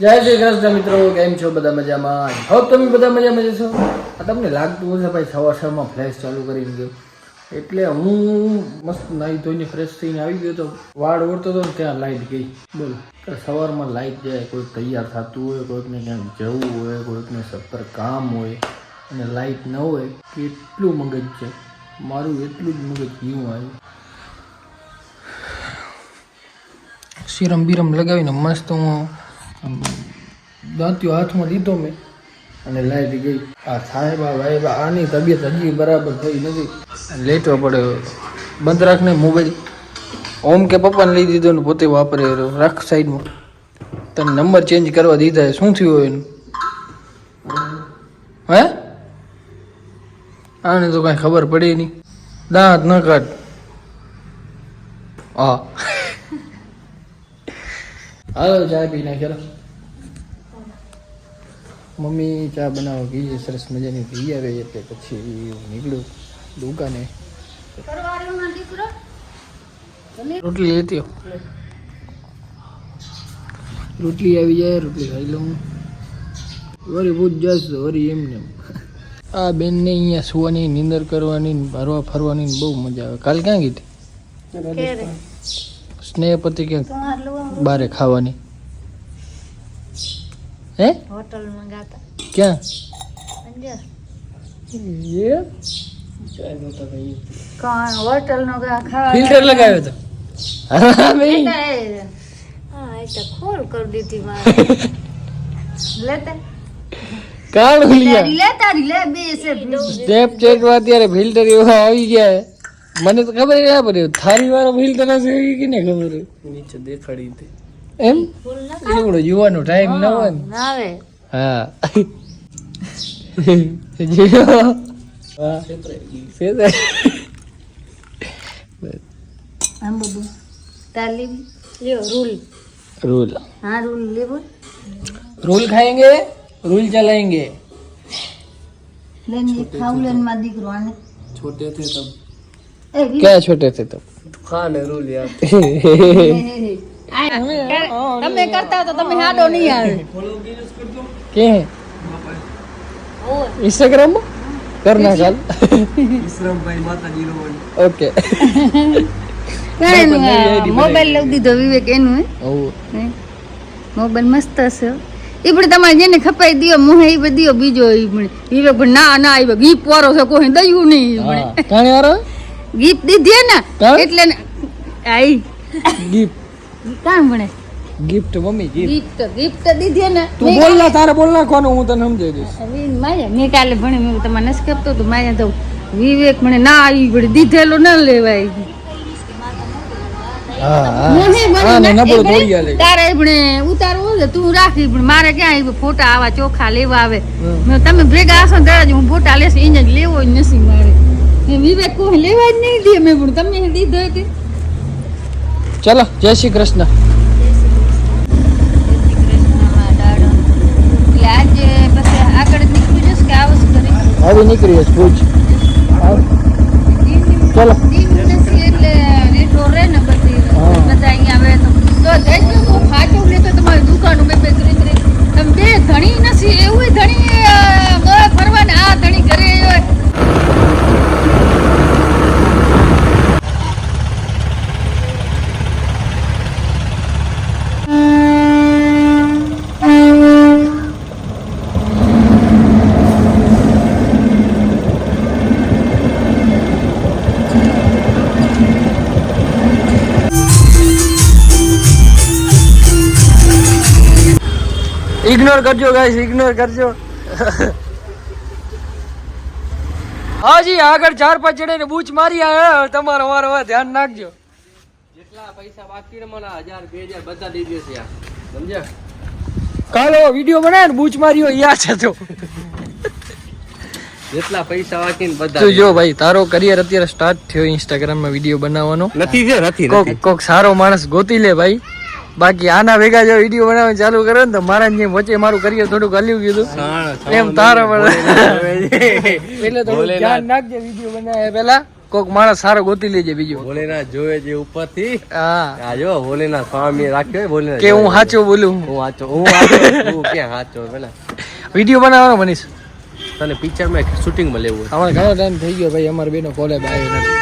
જય શ્રી કૃષ્ણ મિત્રો, કેમ છો બધા મજામાં? હોપ તમે બધા મજામાં જશો આ તમને લાગતું હશે ભાઈ, સવાર સવારમાં ફ્લેશ ચાલુ કરીને ગયો. એટલે હું મસ્ત નાહી ધોઈને ફ્રેશ થઈને આવી ગયો તો વાળ ઓળતો હતો ત્યાં લાઈટ ગઈ. બોલો. સવારમાં લાઈટ જાય કોઈ તૈયાર થતું હોય, કોઈકને ક્યાંક જવું હોય, કોઈકને સત્તર કામ હોય, અને લાઈટ ન હોય કેટલું મગજ છે. મારું એટલું જ મગજ ગયું આવ્યું સિરમ બિરમ લગાવીને મસ્ત હું દાંતિયો હાથમાં લીધો મેં અને લાઈટ ગઈ. આ સાહેબા વાહેબા આની તબિયત હજી બરાબર થઈ નથી. લેટવો પડે બંધ રાખને મોબાઈલ. ઓમ કે પપ્પાને લઈ દીધો ને પોતે વાપરે રાખ સાઈડમાં. તને નંબર ચેન્જ કરવા દીધા છે. શું થયું એનું? હે? આને તો કાંઈ ખબર પડી નહીં. દાંત ન કાઢ. હા. હાલો, ચા પી નાખે મમ્મી ચા બનાવો, ઘી સરસ મજાની ઘી આવે એટલે પછી હું નીકળું દુકાને. રોટલી લેતી રોટલી આવી જાય, રોટલી ખાઈ લઉં. વરી ભૂત જસ, વરી એમને એમ. આ બેનને અહીંયા સુવાની, નીંદર કરવાની ફરવા ફરવાની બહુ મજા આવે. કાલ ક્યાં ગઈ હતી? સ્નેહપતિ ક્યાં બારે ખાવાની? હે? હોટલમાં ગાતા ક્યાં અંદર એ? કોણ? હોટલ નો ખાવા ફિલ્ટર લગાવ્યો તો. હા ભાઈ. હા એ તો ખોલ કરી દીધી મારે. લેતે કાળ તારી ઓલિયા લે તારી લે બે છે. સ્નેપચેટમાં અત્યારે ફિલ્ટર એવા આવી ગયા છે. મને તો ખબર ના પડે થારી વાળો ફિલ્ટર હશે એ કે ને ખબર નીચે દેખાડી દે એમ ફૂલ ના એવડો યુવાનો ટાઈમ ન હોય ને ના આવે હા જીઓ હા સેતા આમ બધું તાલી લ્યો રૂલ रूल હા રૂલ લેવું रूल खाएंगे रूल चलाएंगे લેન એક ખાવું લેન માં દીકરો આને छोटे थे तब એ વી- क्या छोटे थे तब खान रूल यार આ, તમે કરતા તો તમે હાડો નહીં આવે के हैं इंस्टाग्राम में करना कल ओके મોબાઈલ લઈ દીધો વિવેક એનું હે ओ હે? મોબાઈલ મસ્ત હશે હો. ઈ પણ તમારે જેને ખપાઈ દિયો મુહે ઈ પણ દિયો બીજો ઈ પણ વિવેક પણ ના ના ઈ ગીપ પોરો છે કોઈ દયું નહીં ઈ પણ. ગિફ્ટ દીધી ને એટલે આઈ. ગિફ્ટ. કામ ભણે? Gift mummy gift. ગિફ્ટ દીધી ને. તું બોલ ના તારે બોલ નાખવાનું હું તને સમજાવી દઈશ. માયા મેં કાલે ભણે મેં તમારે નથી કહેતો તો માયા તો વિવેક મને ના આવી પડે દીધેલો ન લેવાય. ફોટા આવા ચોખા લેવા આવે? તમે ભેગા હશો ત્યારે હું ફોટા લેશું એને લેવો જ નથી મારે. વિવેક કોઈ લેવા જ નહીં દે મેં પણ. તમે દીધો કે ચલો જય શ્રી કૃષ્ણ. પછી આગળ નીકળી કે હવે નીકળીએ ભુજ ચલો. એટલે રેટો રહે ને બધી. હા. બધા અહીંયા આવે તો. તો ઇગ્નોર કરજો ગાઈસ ઇગ્નોર કરજો. હાજી આગળ ચાર પાંચ જણે બૂચ મારી આવ્યા તમારો વારો હોય ધ્યાન નાખજો જેટલા પૈસા બાકી મને હજાર બે હજાર બધા દઈ દેશે યાર સમજ્યા? કાલો વીડિયો બનાવે ને બૂચ માર્યો યાદ છે તો. જેટલા પૈસા બાકી ને બધા તું જો ભાઈ તારો કરિયર અત્યારે સ્ટાર્ટ થયો ઇન્સ્ટાગ્રામમાં વીડિયો બનાવવાનો. નથી છે નથી કોક કોક સારો માણસ ગોતી લે ભાઈ. બાકી આના ભેગા જો વીડિયો બનાવવાનું ચાલુ કરે ને તો મારા જેમ વચ્ચે મારું કરિયર થોડુંક હલ્યું ગયું એમ તારો પણ એટલે થોડું ધ્યાન નાખજે વીડિયો બનાવે પેલા કોક માણસ સારો ગોતી લેજે બીજો. ભોલેનાથ જોવે છે ઉપરથી. હા. આ જો ભોલેનાથ સ્વામી રાખ્યો ભોલેનાથ કે હું સાચો બોલું? હું સાચો હું તું ક્યાં સાચો પેલા. વીડિયો બનાવવાનો મનીષ તને પિક્ચરમાં શૂટિંગમાં લેવું અમારે ઘણો ટાઈમ થઈ ગયો ભાઈ અમારે બેનો કોલેજ આવ્યો નથી.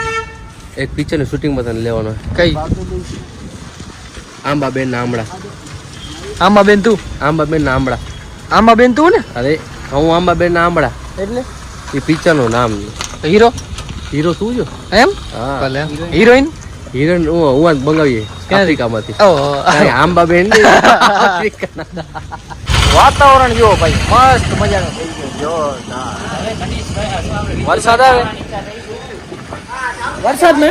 એક પિક્ચરની શૂટિંગમાં તને લેવાનો કઈ? આંબાબેન ના આંબાબેન તું? આંબાબેન ના આંબાબેન તું ને? અરે હું આંબાબેન ના આંબળા એટલે? એ પિક્ચરનું નામ હીરો? હીરો તું જો એમ? હા. ભલે. હિરોઈન? હિરોઈન હું હું જ મંગાવીએ આફ્રિકામાંથી. આંબાબેન વાતાવરણ જો ભાઈ મસ્ત મજાનો. થઈ ગયો વરસાદ આવે? વરસાદ ને?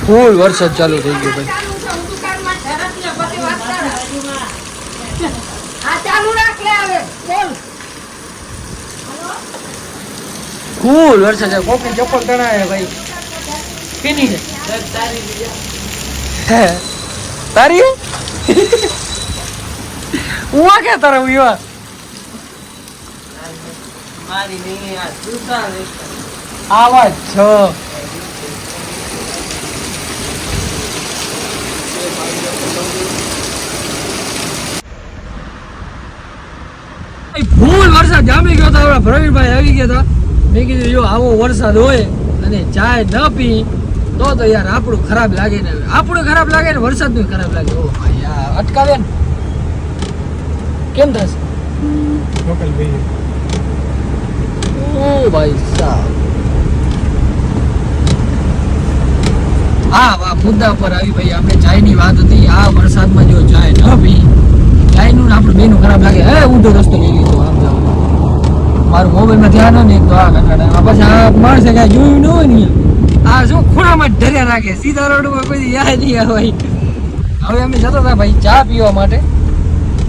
ફૂલ વરસાદ ચાલુ થઈ ગયો ભાઈ. ફૂલ વરસાદ કોકની ચપ્પલ તણાય ભાઈ. કેની છે? તારી? હું આ ક્યાં તારા વિવાહ આવા છ. ફૂલ વરસાદ જામી ગયો હતો આપણા પ્રવીણભાઈ આવી ગયા હતા. મેં કીધું જો આવો વરસાદ હોય અને ચાય ન પી તો તો યાર આપણું ખરાબ લાગે ને આપણું ખરાબ લાગે ને વરસાદનું ખરાબ લાગે. ઓ ભાઈ યાર અટકાવે ને. કેમ થશે? ઓ ભાઈ સાહેબ. હા વાહ મુદ્દા પર આવી ભાઈ આપણે ચાયની વાત હતી. આ વરસાદમાં જો ચાય ન પી ચાયનું આપણે બેનું ખરાબ લાગે. હે ઊંધો રસ્તો લઈ લીધો આમ જાઓ મારું મોબાઈલમાં ધ્યાન હોય ને તો આ કંટાળા પછી આ માણસે કાંઈ જોયું ન હોય ને આ શું ખૂણામાં ઢર્યા રાખે. સીધા રોડ ઉપર કોઈ યાદ નહીં ભાઈ હવે અમે જતા હતા ભાઈ ચા પીવા માટે.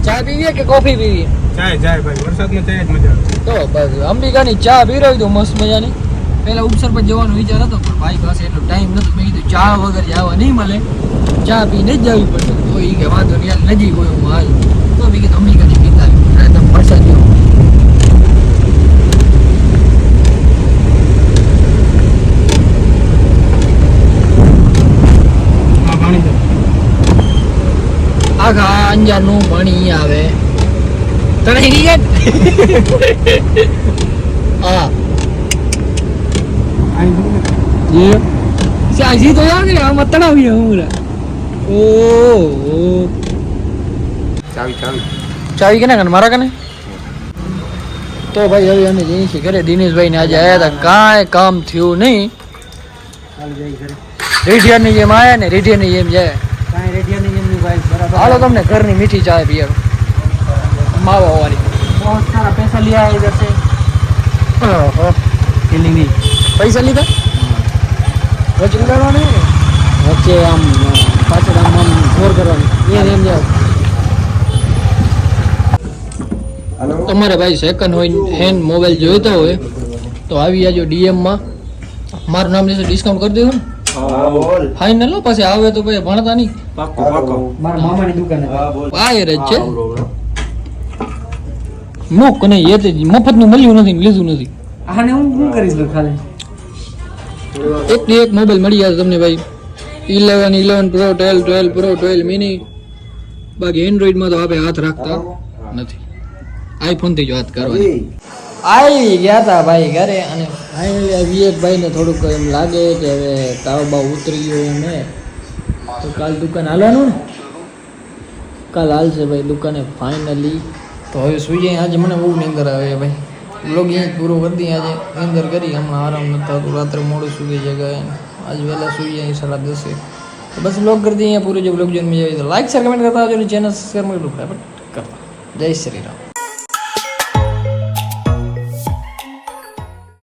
ચા પીવીએ કે કોફી પીવીએ? ચાય ચાય ભાઈ. વરસાદમાં ચાય જ મજા આવે. તો બસ અંબિકાની ચા પીરાવી દો મસ્ત મજાની. પેલા ઉપસર પર જવાનો વિચાર હતો, પણ ભાઈ પાસે એટલો ટાઈમ નતો મેં કીધું, ચા વગર જવા નહીં મળે. ચા પીને જ જવી પડશે તો એ કે, વાંધો નહીં, હાલ નજીક હોય હું હાલ. તો મેં કીધું અંબિકાની પીતા આવી એકદમ વરસાદ જેવો અંજારનું પાણી આવે. નહીં હા પાણી સાજી તો યાર ને આમાં તણાવી હું ઓ ચાવી ચાવી. ચાવી કેને કને મારા કને? તો ભાઈ હવે અમે જઈએ છીએ ઘરે. દિનેશભાઈ ને આજે આવ્યા હતા. કાંઈ કામ થયું નહીં. રેઢિયાની જેમ આવ્યા ને રેઢિયા ની જેમ જાય હાલો તમને ઘરની મીઠી ચા પીએ માવા વાળી બહુ સારા પૈસા લીધા પૈસા લીધા? વચ્ચે આમ પાછળ આમ આમ જોર કરવાની. એમ એમ જાવ તમારે ભાઈ સેકન્ડ હોય હેન્ડ મોબાઈલ જોઈતો હોય તો આવી જાજો ડીએમમાં મારું નામ લેશે ડિસ્કાઉન્ટ કરી દેજો ને? ફાઇનલ લો પછી આવે તો ભાઈ ભણતા નહીં. પાકો પાકો મારા મામાની દુકાન. વાયર જ છે. મૂક નહીં એ તો મફતનું મળ્યું નથી લીધું નથી. આને હું શું કરીશ ખાલી? એક ને એક મોબાઈલ મળી જશે તમને ભાઈ. Eleven eleven pro twelve twelve pro twelve mini બાકી એન્ડ્રોઈડમાં તો આપણે હાથ રાખતા નથી. આઈફોનથી જ વાત કરવાની. આવી ગયા હતા ભાઈ ઘરે અને ફાઇનલી વિવેકભાઈને થોડુંક એમ લાગે કે હવે તાવ બાવ ઉતરી ગયો એમ તો કાલ દુકાન હાલવાનું ને? કાલ હાલશે ભાઈ દુકાને ફાઇનલી તો હવે સુઈ જાય આજે મને બહુ નીંદર આવે ભાઈ. બ્લોગ અહીંયા જ પૂરો કરી દઈએ આજે. અંદર કરી, હમણાં આરામ નતા થતું. રાત્રે મોડું સુધી જગ્યાએ આજ વહેલા સુઈ જાય, સાડા દસે. તો બસ બ્લોગ કરી દઈએ, પૂરો જો બ્લોગ જોઈને મજા આવી તો લાઈક શેર કમેન્ટ કરતા આવજો ચેનલ સબસ્ક્રાઈબ કરતા જય શ્રી રામ.